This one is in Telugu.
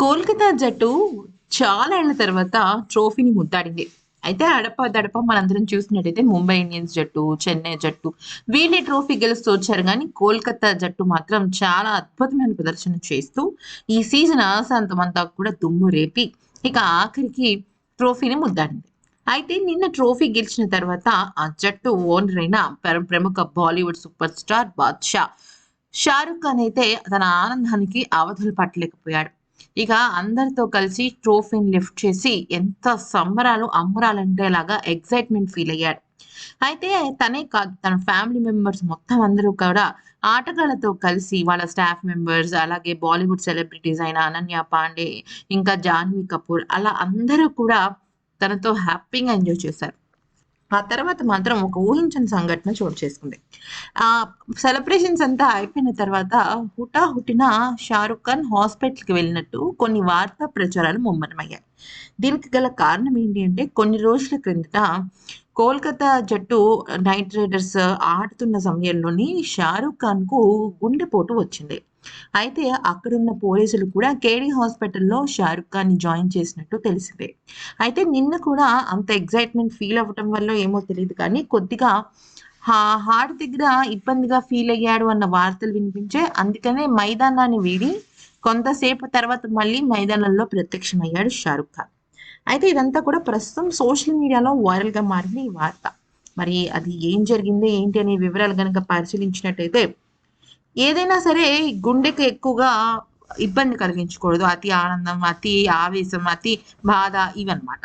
కోల్కతా జట్టు చాలా ఏళ్ళ తర్వాత ట్రోఫీని ముద్దాడింది. అయితే అడప దడప మనందరం చూసినట్టయితే ముంబై ఇండియన్స్ జట్టు చెన్నై జట్టు వీళ్ళే ట్రోఫీ గెలుస్తూ వచ్చారు. కానీ కోల్కతా జట్టు మాత్రం చాలా అద్భుతమైన ప్రదర్శన చేస్తూ ఈ సీజన్ ఆశాంతమంతా కూడా దుమ్ము రేపి ఇక ఆఖరికి ట్రోఫీని ముద్దాడింది. అయితే నిన్న ట్రోఫీ గెలిచిన తర్వాత ఆ జట్టు ఓనర్ అయిన ప్రముఖ Bollywood super star Badshah Shahrukh Khan అయితే తన ఆనందానికి అవధులు పట్టలేకపోయాడు. ఇక అందరితో కలిసి ట్రోఫీని లిఫ్ట్ చేసి ఎంత సంబరాలు అమ్మరాలంటేలాగా ఎగ్జైట్మెంట్ ఫీల్ అయ్యాడు. అయితే తనే కాదు తన ఫ్యామిలీ మెంబర్స్ మొత్తం అందరూ కూడా ఆటగాళ్ళతో కలిసి వాళ్ళ స్టాఫ్ మెంబర్స్ అలాగే బాలీవుడ్ సెలబ్రిటీస్ అయిన అనన్య పాండే ఇంకా జాహ్నవి కపూర్ అలా అందరూ కూడా తనతో హ్యాపీగా ఎంజాయ్ చేశారు. ఆ తర్వాత మాత్రం ఒక ఊహించని సంఘటన చోటు చేసుకుంది. ఆ సెలబ్రేషన్స్ అంతా అయిపోయిన తర్వాత హుటా హుటిన షారుఖ్ ఖాన్ హాస్పిటల్కి వెళ్ళినట్టు కొన్ని వార్తా ప్రచారాలు ముమ్మరమయ్యాయి. దీనికి గల కారణం ఏంటి అంటే కొన్ని రోజుల క్రిందట కోల్కతా జట్టు నైట్ రైడర్స్ ఆడుతున్న సమయంలోని షారుఖ్ ఖాన్కు గుండెపోటు వచ్చింది. అయితే అక్కడున్న పోలీసులు కూడా కేడీ హాస్పిటల్లో షారుఖ్ ఖాన్ని జాయిన్ చేసినట్టు తెలిసిందే. అయితే నిన్న కూడా అంత ఎగ్జైట్మెంట్ ఫీల్ అవ్వటం వల్ల ఏమో తెలియదు కానీ కొద్దిగా హా- హార్ట్ దగ్గర ఇబ్బందిగా ఫీల్ అయ్యాడు అన్న వార్తలు వినిపించే అందుకనే మైదానాన్ని వీడి కొంతసేపు తర్వాత మళ్ళీ మైదానంలో ప్రత్యక్షమయ్యాడు షారుఖ్ ఖాన్. అయితే ఇదంతా కూడా ప్రస్తుతం సోషల్ మీడియాలో వైరల్గా మారింది ఈ వార్త. మరి అది ఏం జరిగింది ఏంటి అనే వివరాలు కనుక పరిశీలించినట్టయితే ఏదైనా సరే గుండెకి ఎక్కువగా ఇబ్బంది కలిగించకూడదు. అతి ఆనందం అతి ఆవేశం అతి బాధ ఇవన్నమాట.